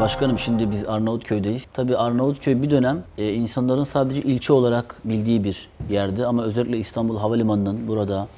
Başkanım şimdi biz Arnavutköy'deyiz. Tabii Arnavutköy bir dönem e, insanların sadece ilçe olarak bildiği bir yerdi ama özellikle İstanbul Havalimanı'nın burada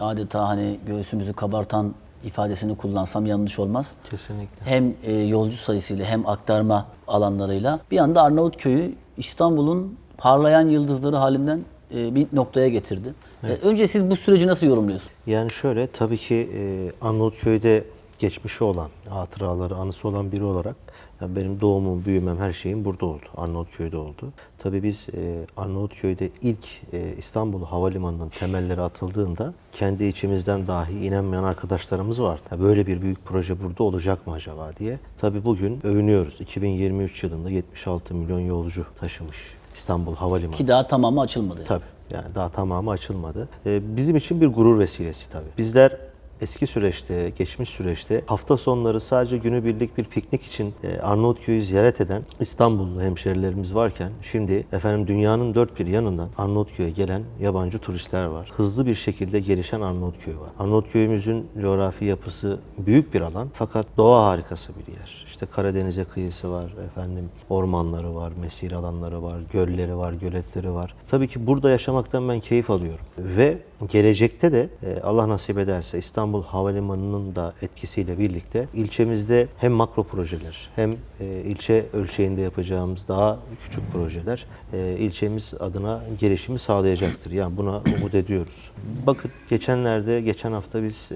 adeta hani göğsümüzü kabartan ifadesini kullansam yanlış olmaz. Kesinlikle. Hem e, yolcu sayısıyla hem aktarma alanlarıyla bir anda Arnavutköy'ü İstanbul'un parlayan yıldızları halinden e, bir noktaya getirdi. E, önce siz bu süreci nasıl yorumluyorsunuz? Yani şöyle tabii ki e, Arnavutköy'de geçmişi olan, hatıraları, anısı olan biri olarak yani benim doğumum, büyümem, her şeyim burada oldu. Arnavutköy'de oldu. Tabii biz e, Arnavutköy'de ilk e, İstanbul Havalimanı'nın temelleri atıldığında kendi içimizden dahi inanmayan arkadaşlarımız vardı. Ya böyle bir büyük proje burada olacak mı acaba diye. Tabii bugün övünüyoruz. 2023 yılında 76 milyon yolcu taşımış İstanbul Havalimanı. Ki daha tamamı açılmadı. Tabii. Yani daha tamamı açılmadı. Ee, bizim için bir gurur vesilesi tabii. Bizler eski süreçte, geçmiş süreçte hafta sonları sadece günübirlik bir piknik için e, Arnavutköy'ü ziyaret eden İstanbullu hemşerilerimiz varken şimdi efendim dünyanın dört bir yanından Arnavutköy'e gelen yabancı turistler var. Hızlı bir şekilde gelişen Arnavutköy var. Arnavutköy'ümüzün coğrafi yapısı büyük bir alan fakat doğa harikası bir yer. İşte Karadeniz'e kıyısı var, efendim ormanları var, mesire alanları var, gölleri var, göletleri var. Tabii ki burada yaşamaktan ben keyif alıyorum. Ve gelecekte de e, Allah nasip ederse İstanbul Havalimanı'nın da etkisiyle birlikte ilçemizde hem makro projeler hem e, ilçe ölçeğinde yapacağımız daha küçük projeler e, ilçemiz adına gelişimi sağlayacaktır. Yani buna umut ediyoruz. Bakın geçenlerde, geçen hafta biz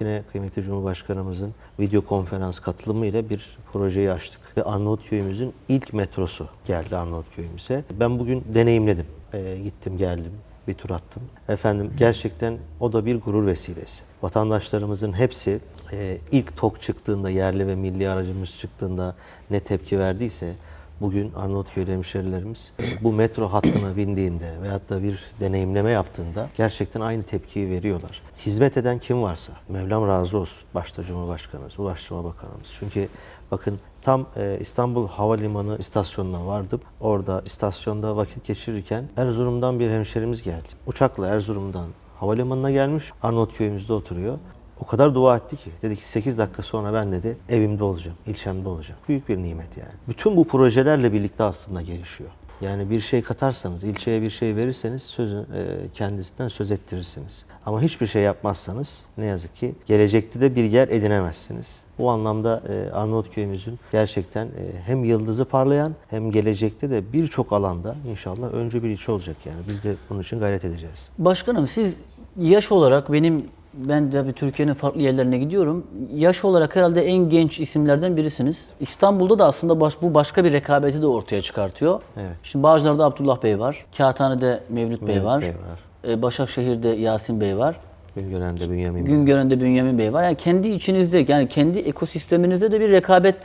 yine kıymetli Cumhurbaşkanımızın video konferans katılımıyla bir projeyi açtık. Ve Arnavutköy'ümüzün ilk metrosu geldi Arnavutköy'ümüze. Ben bugün deneyimledim. E, gittim geldim bir tur attım. Efendim gerçekten o da bir gurur vesilesi. Vatandaşlarımızın hepsi e, ilk TOK çıktığında, yerli ve milli aracımız çıktığında ne tepki verdiyse bugün Arnavutköy'lü hemşerilerimiz bu metro hattına bindiğinde veyahut da bir deneyimleme yaptığında gerçekten aynı tepkiyi veriyorlar. Hizmet eden kim varsa, Mevlam razı olsun. Başta Cumhurbaşkanımız, Ulaştırma Bakanımız. Çünkü bakın tam e, İstanbul Havalimanı istasyonuna vardım. Orada istasyonda vakit geçirirken Erzurum'dan bir hemşerimiz geldi. Uçakla Erzurum'dan havalimanına gelmiş. Arnavutköy'ümüzde oturuyor. O kadar dua etti ki. Dedi ki 8 dakika sonra ben dedi evimde olacağım, ilçemde olacağım. Büyük bir nimet yani. Bütün bu projelerle birlikte aslında gelişiyor. Yani bir şey katarsanız, ilçeye bir şey verirseniz sözü, e, kendisinden söz ettirirsiniz. Ama hiçbir şey yapmazsanız ne yazık ki gelecekte de bir yer edinemezsiniz. Bu anlamda e, Arnavutköy'ümüzün gerçekten e, hem yıldızı parlayan hem gelecekte de birçok alanda inşallah önce bir ilçe olacak yani. Biz de bunun için gayret edeceğiz. Başkanım siz yaş olarak benim ben de bir Türkiye'nin farklı yerlerine gidiyorum. Yaş olarak herhalde en genç isimlerden birisiniz. İstanbul'da da aslında baş, bu başka bir rekabeti de ortaya çıkartıyor. Evet. Şimdi Bağcılar'da Abdullah Bey var. Kağıthane'de Mevlüt, Bey Mevlüt var. Bey var. Ee, Başakşehir'de Yasin Bey var. Güngören'de Bünyamin Bey. Güngören'de Bünyamin Bey var. Yani kendi içinizde yani kendi ekosisteminizde de bir rekabet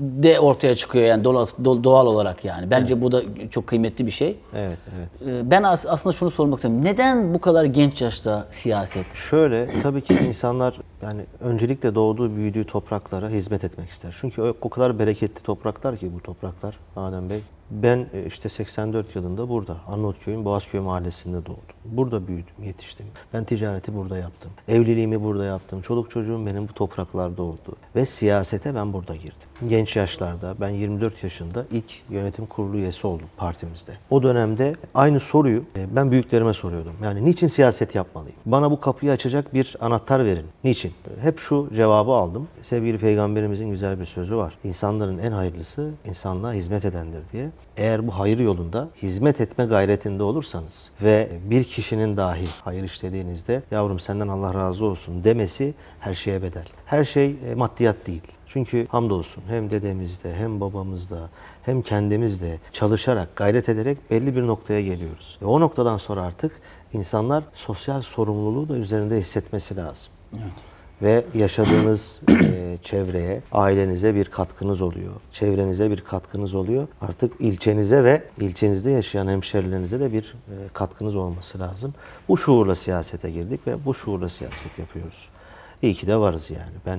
de ortaya çıkıyor yani doğal, doğal olarak yani. Bence bu da çok kıymetli bir şey. Evet, evet. Ee, Ben as- aslında şunu sormak istiyorum. Neden bu kadar genç yaşta siyaset? Şöyle tabii ki insanlar yani öncelikle doğduğu büyüdüğü topraklara hizmet etmek ister. Çünkü o, kadar bereketli topraklar ki bu topraklar Adem Bey. Ben e, işte 84 yılında burada Arnavutköy'ün Boğazköy mahallesinde doğdum. Burada büyüdüm, yetiştim. Ben ticareti burada yaptım. Evliliğimi burada yaptım. Çoluk çocuğum benim bu topraklarda oldu. Ve siyasete ben burada girdim. Genç yaşlarda ben 24 yaşında ilk yönetim kurulu üyesi oldum partimizde. O dönemde aynı soruyu e, ben büyüklerime soruyordum. Yani niçin siyaset yapmalıyım? Bana bu kapıyı açacak bir anahtar verin. Niçin? Hep şu cevabı aldım. Sevgili peygamberimizin güzel bir sözü var. İnsanların en hayırlısı insanlığa hizmet edendir diye. Eğer bu hayır yolunda hizmet etme gayretinde olursanız ve bir kişinin dahi hayır işlediğinizde yavrum senden Allah razı olsun demesi her şeye bedel. Her şey e, maddiyat değil. Çünkü hamdolsun hem dedemizde hem babamızda hem kendimizde çalışarak, gayret ederek belli bir noktaya geliyoruz. Ve o noktadan sonra artık insanlar sosyal sorumluluğu da üzerinde hissetmesi lazım. Ve yaşadığınız e, çevreye, ailenize bir katkınız oluyor. Çevrenize bir katkınız oluyor. Artık ilçenize ve ilçenizde yaşayan hemşerilerinize de bir e, katkınız olması lazım. Bu şuurla siyasete girdik ve bu şuurla siyaset yapıyoruz. İyi ki de varız yani. Ben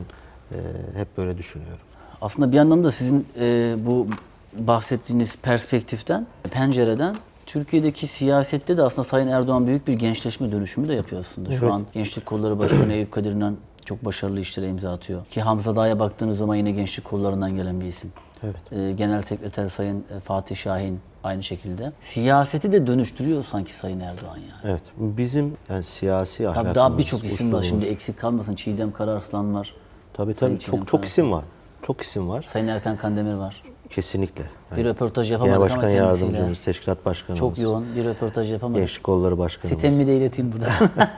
e, hep böyle düşünüyorum. Aslında bir yandan da sizin e, bu bahsettiğiniz perspektiften, pencereden Türkiye'deki siyasette de aslında Sayın Erdoğan büyük bir gençleşme dönüşümü de yapıyor aslında. Şu Evet. an Gençlik Kolları Başkanı Eyüp Kadir İnan çok başarılı işlere imza atıyor. Ki Hamza Dağ'a baktığınız zaman yine gençlik kollarından gelen bir isim. Evet. Ee, Genel Sekreter Sayın e, Fatih Şahin aynı şekilde. Siyaseti de dönüştürüyor sanki Sayın Erdoğan yani. Evet. Bizim yani siyasi Tabii ahlakımız, daha birçok isim var. Şimdi eksik kalmasın. Çiğdem Kararslan var. Tabii Sayın tabii Çiğdem çok çok Kararslan. isim var. Çok isim var. Sayın Erkan Kandemir var. Kesinlikle. Bir röportaj yapamadık Genel ama Başkan kendisiyle. Yardımcımız, Teşkilat Başkanımız, Çok yoğun bir röportaj yapamadık. Gençlik Kolları Başkanımız. Sitemimi de ileteyim burada.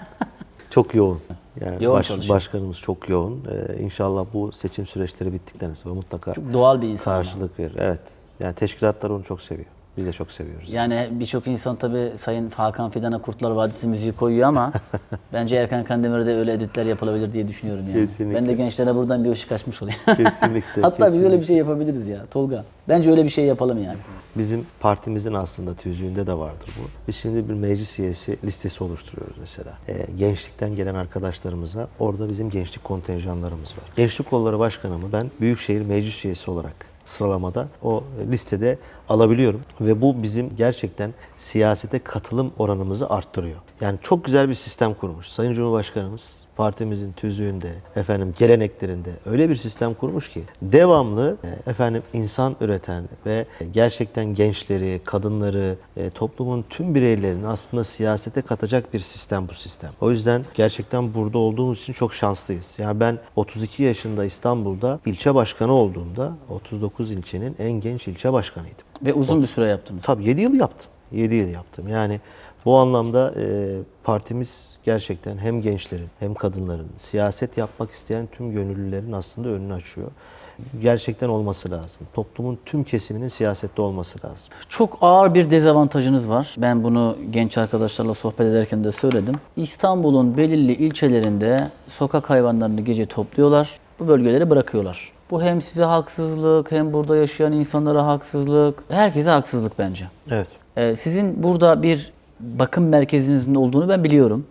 Çok yoğun. Yani Yoğun baş- çalışıyor. başkanımız çok yoğun. Ee, inşallah bu seçim süreçleri bittikten sonra mutlaka Çok doğal bir insan. karşılık verir. Evet. Yani teşkilatlar onu çok seviyor. Biz de çok seviyoruz. Yani birçok insan tabii Sayın Hakan Fidan'a Kurtlar Vadisi müziği koyuyor ama bence Erkan Kandemir'e öyle editler yapılabilir diye düşünüyorum yani. Kesinlikle. Ben de gençlere buradan bir ışık açmış olayım. Kesinlikle, Hatta biz kesinlikle. öyle bir şey yapabiliriz ya Tolga. Bence öyle bir şey yapalım yani. Bizim partimizin aslında tüzüğünde de vardır bu. Biz şimdi bir meclis üyesi listesi oluşturuyoruz mesela. Ee, gençlikten gelen arkadaşlarımıza orada bizim gençlik kontenjanlarımız var. Gençlik Kolları Başkanımı ben Büyükşehir Meclis üyesi olarak sıralamada o listede alabiliyorum ve bu bizim gerçekten siyasete katılım oranımızı arttırıyor. Yani çok güzel bir sistem kurmuş. Sayın Cumhurbaşkanımız partimizin tüzüğünde, efendim geleneklerinde öyle bir sistem kurmuş ki devamlı e, efendim insan üreten ve gerçekten gençleri, kadınları, e, toplumun tüm bireylerini aslında siyasete katacak bir sistem bu sistem. O yüzden gerçekten burada olduğumuz için çok şanslıyız. Yani ben 32 yaşında İstanbul'da ilçe başkanı olduğumda 39 ilçenin en genç ilçe başkanıydım. Ve uzun bir süre yaptınız. Tabii 7 yıl yaptım. 7 yıl yaptım. Yani bu anlamda e, partimiz gerçekten hem gençlerin hem kadınların siyaset yapmak isteyen tüm gönüllülerin aslında önünü açıyor. Gerçekten olması lazım. Toplumun tüm kesiminin siyasette olması lazım. Çok ağır bir dezavantajınız var. Ben bunu genç arkadaşlarla sohbet ederken de söyledim. İstanbul'un belirli ilçelerinde sokak hayvanlarını gece topluyorlar. Bu bölgelere bırakıyorlar. Bu hem size haksızlık hem burada yaşayan insanlara haksızlık. Herkese haksızlık bence. Evet. Ee, sizin burada bir bakım merkezinizin olduğunu ben biliyorum.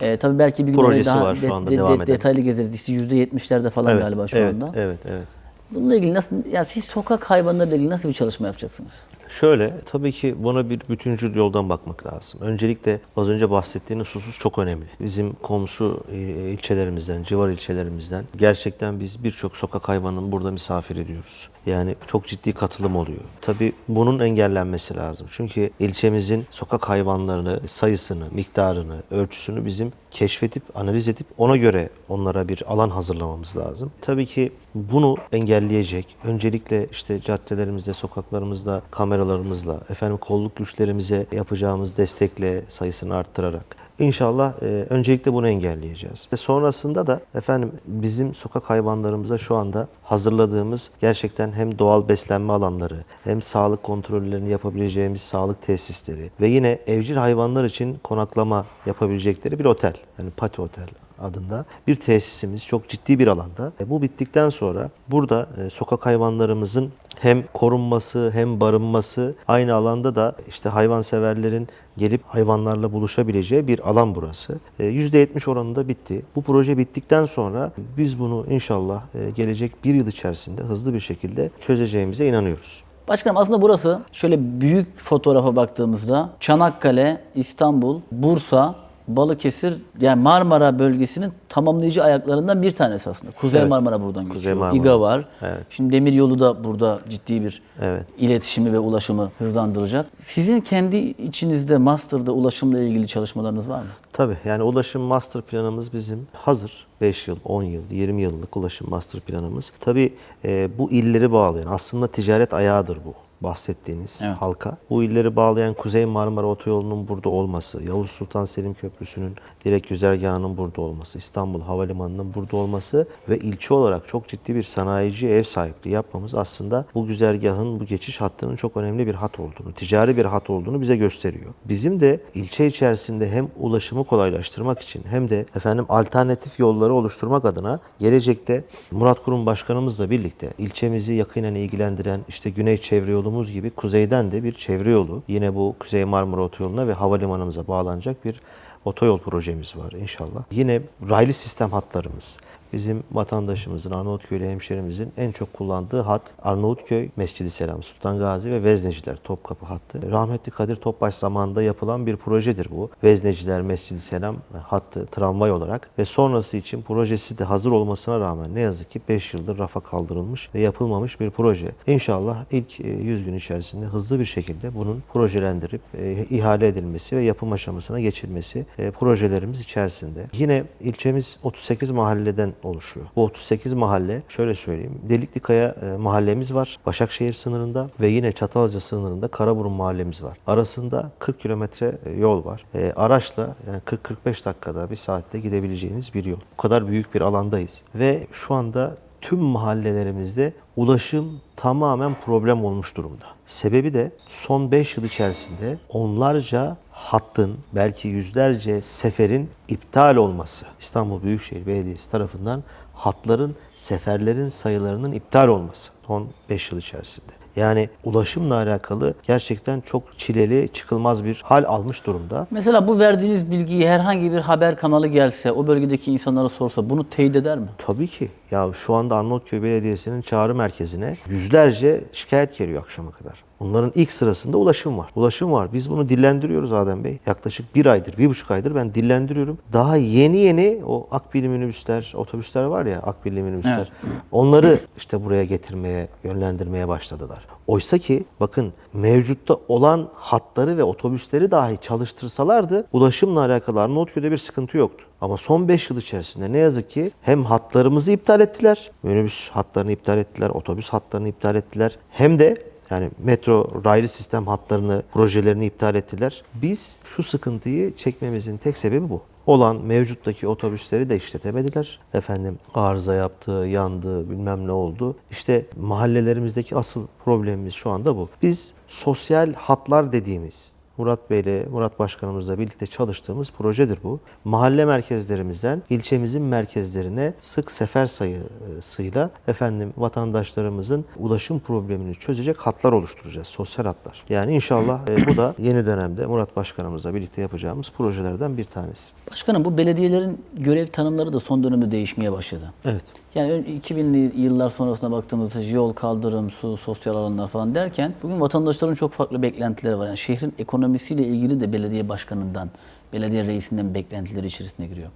Ee, tabii belki bir gün Projesi daha var şu anda, devam eden. detaylı gezeriz. İşte %70'lerde falan evet. galiba şu evet, anda. Evet, evet. Bununla ilgili nasıl, ya siz sokak hayvanlarıyla ilgili nasıl bir çalışma yapacaksınız? Şöyle, tabii ki buna bir bütüncül yoldan bakmak lazım. Öncelikle az önce bahsettiğiniz husus çok önemli. Bizim komşu e, ilçelerimizden, civar ilçelerimizden gerçekten biz birçok sokak hayvanını burada misafir ediyoruz. Yani çok ciddi katılım oluyor. Tabii bunun engellenmesi lazım. Çünkü ilçemizin sokak hayvanlarını, sayısını, miktarını, ölçüsünü bizim keşfedip, analiz edip ona göre onlara bir alan hazırlamamız lazım. Tabii ki bunu engelleyecek öncelikle işte caddelerimizde, sokaklarımızda kameralarımızla, efendim kolluk güçlerimize yapacağımız destekle sayısını arttırarak İnşallah e, öncelikle bunu engelleyeceğiz. Ve sonrasında da efendim bizim sokak hayvanlarımıza şu anda hazırladığımız gerçekten hem doğal beslenme alanları hem sağlık kontrollerini yapabileceğimiz sağlık tesisleri ve yine evcil hayvanlar için konaklama yapabilecekleri bir otel. Yani Pati Otel adında bir tesisimiz çok ciddi bir alanda. E, bu bittikten sonra burada e, sokak hayvanlarımızın hem korunması hem barınması aynı alanda da işte hayvanseverlerin gelip hayvanlarla buluşabileceği bir alan burası. E, %70 oranında bitti. Bu proje bittikten sonra biz bunu inşallah e, gelecek bir yıl içerisinde hızlı bir şekilde çözeceğimize inanıyoruz. Başkanım aslında burası şöyle büyük fotoğrafa baktığımızda Çanakkale, İstanbul, Bursa, Balıkesir yani Marmara bölgesinin tamamlayıcı ayaklarından bir tanesi aslında. Kuzey Evet. Marmara buradan geçiyor. Marmara. İGA var. Evet. Şimdi demiryolu da burada ciddi bir Evet. iletişimi ve ulaşımı hızlandıracak. Sizin kendi içinizde master'da ulaşımla ilgili çalışmalarınız var mı? Tabii yani ulaşım master planımız bizim hazır. 5 yıl, 10 yıl, 20 yıllık ulaşım master planımız. Tabii e, bu illeri bağlayan aslında ticaret ayağıdır bu bahsettiğiniz Evet. halka. Bu illeri bağlayan Kuzey Marmara Otoyolu'nun burada olması, Yavuz Sultan Selim Köprüsü'nün direkt güzergahının burada olması, İstanbul Havalimanı'nın burada olması ve ilçe olarak çok ciddi bir sanayici ev sahipliği yapmamız aslında bu güzergahın, bu geçiş hattının çok önemli bir hat olduğunu, ticari bir hat olduğunu bize gösteriyor. Bizim de ilçe içerisinde hem ulaşımı kolaylaştırmak için hem de efendim alternatif yolları oluşturmak adına gelecekte Murat Kurum Başkanımızla birlikte ilçemizi yakinen ilgilendiren işte Güney Çevre Yolumuz gibi kuzeyden de bir çevre yolu yine bu Kuzey Marmara Otoyolu'na ve havalimanımıza bağlanacak bir otoyol projemiz var inşallah. Yine raylı sistem hatlarımız bizim vatandaşımızın, Arnavutköylü hemşerimizin en çok kullandığı hat Arnavutköy, Mescidi Selam, Sultan Gazi ve Vezneciler Topkapı hattı. Rahmetli Kadir Topbaş zamanında yapılan bir projedir bu. Vezneciler, Mescidi Selam hattı tramvay olarak ve sonrası için projesi de hazır olmasına rağmen ne yazık ki 5 yıldır rafa kaldırılmış ve yapılmamış bir proje. İnşallah ilk e, 100 gün içerisinde hızlı bir şekilde bunun projelendirip e, ihale edilmesi ve yapım aşamasına geçilmesi e, projelerimiz içerisinde. Yine ilçemiz 38 mahalleden oluşuyor. Bu 38 mahalle şöyle söyleyeyim. Deliklikaya e, mahallemiz var. Başakşehir sınırında ve yine Çatalca sınırında Karaburun mahallemiz var. Arasında 40 kilometre e, yol var. E, araçla yani 40-45 dakikada bir saatte gidebileceğiniz bir yol. Bu kadar büyük bir alandayız. Ve şu anda tüm mahallelerimizde ulaşım tamamen problem olmuş durumda. Sebebi de son 5 yıl içerisinde onlarca hattın belki yüzlerce seferin iptal olması. İstanbul Büyükşehir Belediyesi tarafından hatların, seferlerin sayılarının iptal olması son 5 yıl içerisinde. Yani ulaşımla alakalı gerçekten çok çileli, çıkılmaz bir hal almış durumda. Mesela bu verdiğiniz bilgiyi herhangi bir haber kanalı gelse, o bölgedeki insanlara sorsa bunu teyit eder mi? Tabii ki. Ya şu anda Arnavutköy Belediyesi'nin çağrı merkezine yüzlerce şikayet geliyor akşama kadar. Bunların ilk sırasında ulaşım var. Ulaşım var. Biz bunu dillendiriyoruz Adem Bey. Yaklaşık bir aydır, bir buçuk aydır ben dillendiriyorum. Daha yeni yeni o akbilli minibüsler, otobüsler var ya akbilli minibüsler. Onları işte buraya getirmeye, yönlendirmeye başladılar. Oysa ki bakın mevcutta olan hatları ve otobüsleri dahi çalıştırsalardı ulaşımla alakalı Arnavutköy'de bir sıkıntı yoktu. Ama son 5 yıl içerisinde ne yazık ki hem hatlarımızı iptal ettiler, minibüs hatlarını iptal ettiler, otobüs hatlarını iptal ettiler. Hem de yani metro raylı sistem hatlarını, projelerini iptal ettiler. Biz şu sıkıntıyı çekmemizin tek sebebi bu. Olan mevcuttaki otobüsleri de işletemediler. Efendim arıza yaptı, yandı, bilmem ne oldu. İşte mahallelerimizdeki asıl problemimiz şu anda bu. Biz sosyal hatlar dediğimiz Murat Bey'le, Murat Başkanımızla birlikte çalıştığımız projedir bu. Mahalle merkezlerimizden ilçemizin merkezlerine sık sefer sayısıyla efendim vatandaşlarımızın ulaşım problemini çözecek hatlar oluşturacağız. Sosyal hatlar. Yani inşallah e, bu da yeni dönemde Murat Başkanımızla birlikte yapacağımız projelerden bir tanesi. Başkanım bu belediyelerin görev tanımları da son dönemde değişmeye başladı. Evet. Yani ön- 2000'li yıllar sonrasına baktığımızda yol, kaldırım, su, sosyal alanlar falan derken bugün vatandaşların çok farklı beklentileri var. Yani şehrin ekonomisiyle ilgili de belediye başkanından, belediye reisinden beklentileri içerisine giriyor.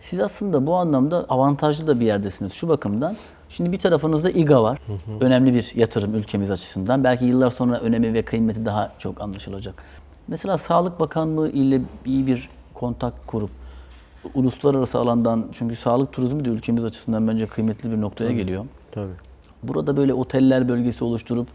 Siz aslında bu anlamda avantajlı da bir yerdesiniz şu bakımdan. Şimdi bir tarafınızda İGA var. Önemli bir yatırım ülkemiz açısından. Belki yıllar sonra önemi ve kıymeti daha çok anlaşılacak. Mesela Sağlık Bakanlığı ile iyi bir kontak kurup uluslararası alandan çünkü sağlık turizmi de ülkemiz açısından bence kıymetli bir noktaya geliyor. Tabii. Burada böyle oteller bölgesi oluşturup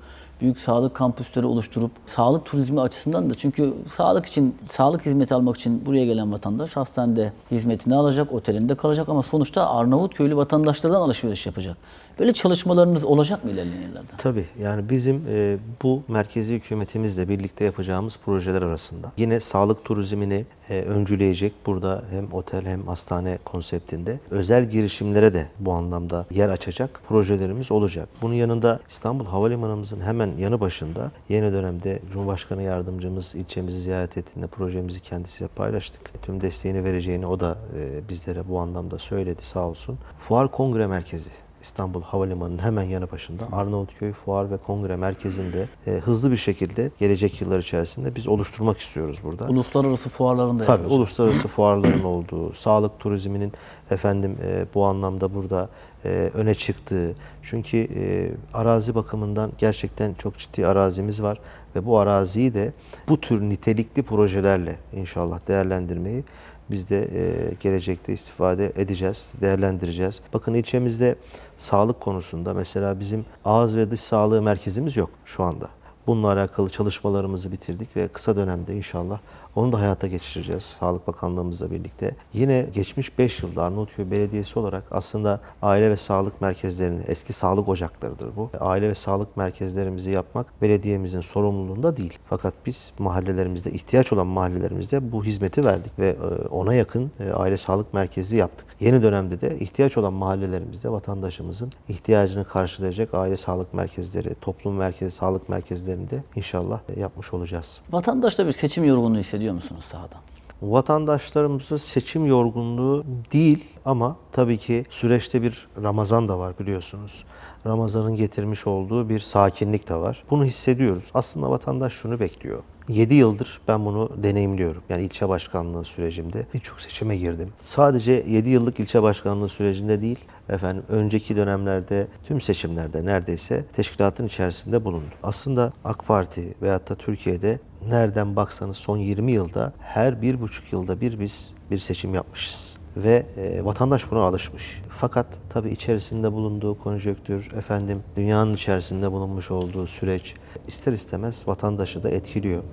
büyük sağlık kampüsleri oluşturup sağlık turizmi açısından da çünkü sağlık için sağlık hizmeti almak için buraya gelen vatandaş hastanede hizmetini alacak, otelinde kalacak ama sonuçta Arnavutköylü vatandaşlardan alışveriş yapacak. Böyle çalışmalarınız olacak mı ilerleyen yıllarda? Tabii yani bizim e, bu merkezi hükümetimizle birlikte yapacağımız projeler arasında yine sağlık turizmini e, öncüleyecek burada hem otel hem hastane konseptinde özel girişimlere de bu anlamda yer açacak projelerimiz olacak. Bunun yanında İstanbul Havalimanımızın hemen yanı başında yeni dönemde Cumhurbaşkanı Yardımcımız ilçemizi ziyaret ettiğinde projemizi kendisiyle paylaştık. Tüm desteğini vereceğini o da e, bizlere bu anlamda söyledi sağ olsun. Fuar Kongre Merkezi İstanbul Havalimanı'nın hemen yanı başında Arnavutköy Fuar ve Kongre Merkezi'nde e, hızlı bir şekilde gelecek yıllar içerisinde biz oluşturmak istiyoruz burada. Uluslararası fuarlarında Tabii yapıyorsunuz. uluslararası fuarların olduğu, sağlık turizminin efendim e, bu anlamda burada e, öne çıktığı. Çünkü e, arazi bakımından gerçekten çok ciddi arazimiz var ve bu araziyi de bu tür nitelikli projelerle inşallah değerlendirmeyi biz de e, gelecekte istifade edeceğiz, değerlendireceğiz. Bakın ilçemizde sağlık konusunda mesela bizim ağız ve dış sağlığı merkezimiz yok şu anda. Bununla alakalı çalışmalarımızı bitirdik ve kısa dönemde inşallah onu da hayata geçireceğiz Sağlık Bakanlığımızla birlikte. Yine geçmiş 5 yılda Arnavutköy Belediyesi olarak aslında aile ve sağlık merkezlerini, eski sağlık ocaklarıdır bu. Aile ve sağlık merkezlerimizi yapmak belediyemizin sorumluluğunda değil. Fakat biz mahallelerimizde, ihtiyaç olan mahallelerimizde bu hizmeti verdik ve e, ona yakın e, aile sağlık merkezi yaptık. Yeni dönemde de ihtiyaç olan mahallelerimizde vatandaşımızın ihtiyacını karşılayacak aile sağlık merkezleri, toplum merkezi sağlık merkezlerinde inşallah yapmış olacağız. Vatandaşta bir seçim yorgunluğu hissediyor musunuz sahada? Vatandaşlarımızın seçim yorgunluğu değil ama tabii ki süreçte bir Ramazan da var biliyorsunuz. Ramazan'ın getirmiş olduğu bir sakinlik de var. Bunu hissediyoruz. Aslında vatandaş şunu bekliyor. 7 yıldır ben bunu deneyimliyorum. Yani ilçe başkanlığı sürecimde birçok seçime girdim. Sadece 7 yıllık ilçe başkanlığı sürecinde değil, efendim önceki dönemlerde tüm seçimlerde neredeyse teşkilatın içerisinde bulundum. Aslında AK Parti veyahut da Türkiye'de nereden baksanız son 20 yılda her bir buçuk yılda bir biz bir seçim yapmışız ve e, vatandaş buna alışmış. Fakat tabii içerisinde bulunduğu konjonktür, efendim dünyanın içerisinde bulunmuş olduğu süreç ister istemez vatandaşı da etkiliyor.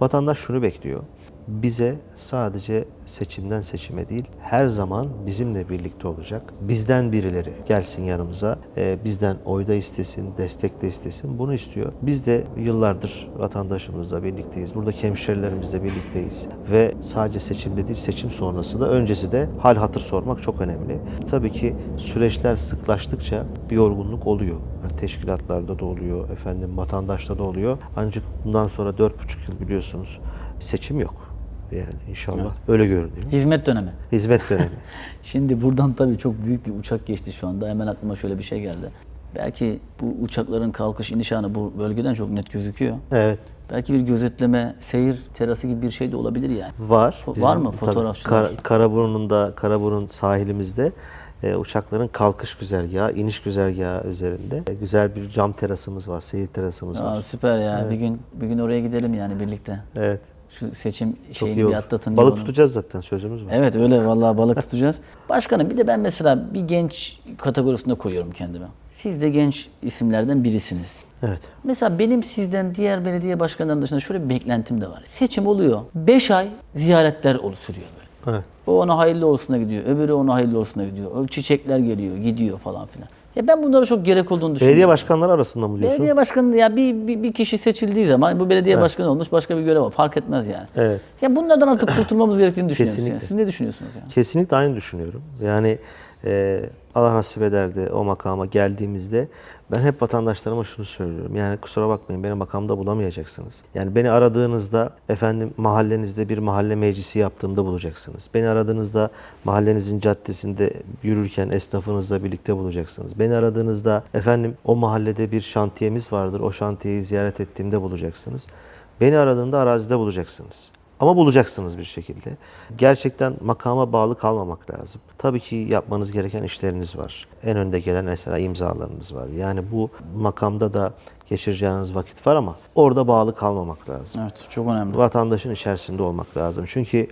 Vatandaş şunu bekliyor. Bize sadece seçimden seçime değil, her zaman bizimle birlikte olacak. Bizden birileri gelsin yanımıza, e, bizden oyda istesin, destek de istesin. Bunu istiyor. Biz de yıllardır vatandaşımızla birlikteyiz. Buradaki hemşerilerimizle birlikteyiz. Ve sadece seçimde değil, seçim sonrası da öncesi de hal hatır sormak çok önemli. Tabii ki süreçler sıklaştıkça bir yorgunluk oluyor. Yani teşkilatlarda da oluyor, efendim vatandaşta da oluyor. Ancak bundan sonra 4,5 yıl biliyorsunuz seçim yok. Yani inşallah öyle görünüyor. Hizmet dönemi. Hizmet dönemi. Şimdi buradan tabii çok büyük bir uçak geçti şu anda. Hemen aklıma şöyle bir şey geldi. Belki bu uçakların kalkış iniş anı bu bölgeden çok net gözüküyor. evet. Belki bir gözetleme, seyir terası gibi bir şey de olabilir yani. Var. Fo- var mı fotoğrafçılar? Kar- Karaburun'unda, Karaburun sahilimizde e, uçakların kalkış güzergahı, iniş güzergahı üzerinde e, güzel bir cam terasımız var, seyir terasımız Aa, var. süper ya. Bir gün bir gün oraya gidelim yani birlikte. Evet. Şu seçim Çok şeyini iyi bir olur. atlatın. Balık yolunu. tutacağız zaten sözümüz var. Evet öyle vallahi balık tutacağız. Başkanım bir de ben mesela bir genç kategorisinde koyuyorum kendimi. Siz de genç isimlerden birisiniz. Evet. Mesela benim sizden diğer belediye başkanlarının dışında şöyle bir beklentim de var. Seçim oluyor. 5 ay ziyaretler olu sürüyor böyle. Evet. O ona hayırlı olsuna gidiyor. Öbürü ona hayırlı olsuna gidiyor. O çiçekler geliyor, gidiyor falan filan. Ya ben bunlara çok gerek olduğunu düşünüyorum. Belediye başkanları arasında mı diyorsun? Belediye başkanı ya bir, bir, bir kişi seçildiği zaman bu belediye başkanı olmuş başka bir görev var. Fark etmez yani. Evet. Ya bunlardan artık kurtulmamız gerektiğini düşünüyorum. Kesinlikle. Siz ne düşünüyorsunuz yani? Kesinlikle aynı düşünüyorum. Yani e, Allah nasip eder de o makama geldiğimizde ben hep vatandaşlarıma şunu söylüyorum. Yani kusura bakmayın beni makamda bulamayacaksınız. Yani beni aradığınızda efendim mahallenizde bir mahalle meclisi yaptığımda bulacaksınız. Beni aradığınızda mahallenizin caddesinde yürürken esnafınızla birlikte bulacaksınız. Beni aradığınızda efendim o mahallede bir şantiyemiz vardır. O şantiyeyi ziyaret ettiğimde bulacaksınız. Beni aradığında arazide bulacaksınız. Ama bulacaksınız bir şekilde. Gerçekten makama bağlı kalmamak lazım. Tabii ki yapmanız gereken işleriniz var. En önde gelen mesela imzalarınız var. Yani bu makamda da geçireceğiniz vakit var ama orada bağlı kalmamak lazım. Evet çok önemli. Vatandaşın içerisinde olmak lazım. Çünkü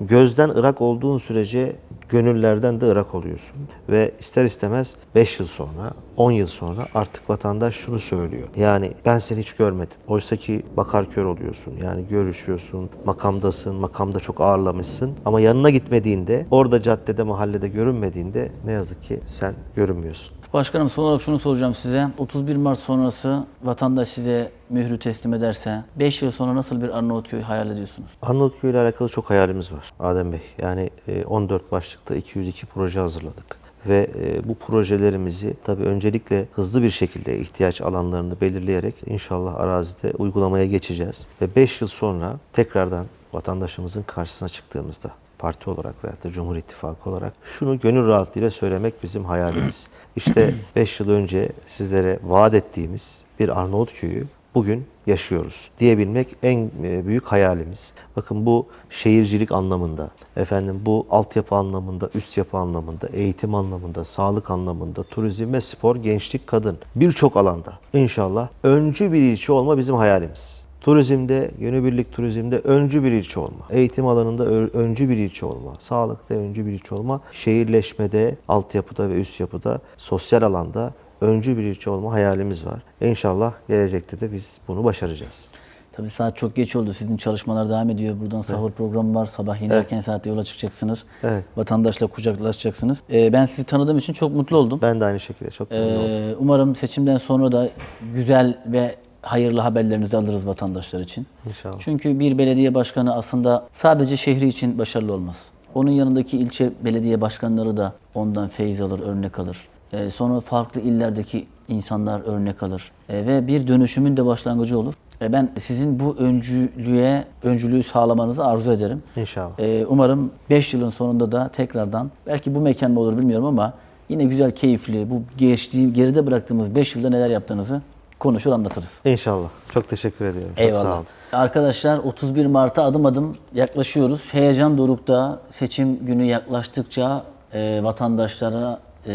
gözden ırak olduğun sürece gönüllerden de ırak oluyorsun. Ve ister istemez 5 yıl sonra, 10 yıl sonra artık vatandaş şunu söylüyor. Yani ben seni hiç görmedim. Oysa ki bakar kör oluyorsun. Yani görüşüyorsun, makamdasın, makamda çok ağırlamışsın. Ama yanına gitmediğinde, orada caddede, mahallede görünmediğinde ne yazık ki sen görünmüyorsun. Başkanım son olarak şunu soracağım size. 31 Mart sonrası vatandaş size mührü teslim ederse 5 yıl sonra nasıl bir Arnavutköy hayal ediyorsunuz? Arnavutköy ile alakalı çok hayalimiz var Adem Bey. Yani e, 14 başlıkta 202 proje hazırladık. Ve e, bu projelerimizi tabii öncelikle hızlı bir şekilde ihtiyaç alanlarını belirleyerek inşallah arazide uygulamaya geçeceğiz. Ve 5 yıl sonra tekrardan vatandaşımızın karşısına çıktığımızda parti olarak veyahut da Cumhur İttifakı olarak şunu gönül rahatlığıyla söylemek bizim hayalimiz. İşte 5 yıl önce sizlere vaat ettiğimiz bir Arnavutköy'ü bugün yaşıyoruz diyebilmek en e, büyük hayalimiz. Bakın bu şehircilik anlamında, efendim bu altyapı anlamında, üst yapı anlamında, eğitim anlamında, sağlık anlamında, turizm ve spor, gençlik, kadın birçok alanda inşallah öncü bir ilçe olma bizim hayalimiz. Turizmde, günübirlik turizmde öncü bir ilçe olma. Eğitim alanında öncü bir ilçe olma. Sağlıkta öncü bir ilçe olma. Şehirleşmede, altyapıda ve üst yapıda, sosyal alanda öncü bir ilçe olma hayalimiz var. İnşallah gelecekte de biz bunu başaracağız. Tabii saat çok geç oldu. Sizin çalışmalar devam ediyor. Buradan sahur programı var. Sabah yine erken saatte yola çıkacaksınız. Evet. Vatandaşla kucaklaşacaksınız. Ee, ben sizi tanıdığım için çok mutlu oldum. Ben de aynı şekilde çok oldum. Ee, umarım seçimden sonra da güzel ve hayırlı haberlerinizi alırız vatandaşlar için. İnşallah. Çünkü bir belediye başkanı aslında sadece şehri için başarılı olmaz. Onun yanındaki ilçe belediye başkanları da ondan feyiz alır, örnek alır. Ee, sonra farklı illerdeki insanlar örnek alır. Ee, ve bir dönüşümün de başlangıcı olur. Ve ben sizin bu öncülüğe, öncülüğü sağlamanızı arzu ederim. İnşallah. Ee, umarım 5 yılın sonunda da tekrardan, belki bu mekan mı olur bilmiyorum ama yine güzel, keyifli, bu geçtiği, geride bıraktığımız 5 yılda neler yaptığınızı konuşur anlatırız. İnşallah. Çok teşekkür ediyorum. Çok Eyvallah. sağ olun. Arkadaşlar 31 Mart'a adım adım yaklaşıyoruz. Heyecan dorukta. Seçim günü yaklaştıkça e, vatandaşlara e,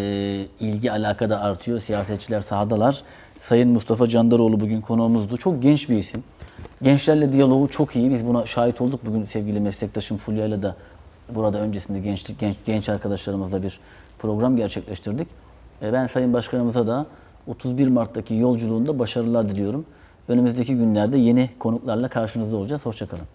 ilgi alaka da artıyor. Siyasetçiler sahadalar. Sayın Mustafa Candaroğlu bugün konuğumuzdu. Çok genç bir isim. Gençlerle diyaloğu çok iyi. Biz buna şahit olduk. Bugün sevgili meslektaşım Fulya ile de burada öncesinde gençlik genç, genç arkadaşlarımızla bir program gerçekleştirdik. E, ben Sayın Başkanımıza da 31 Mart'taki yolculuğunda başarılar diliyorum. Önümüzdeki günlerde yeni konuklarla karşınızda olacağız. Hoşçakalın.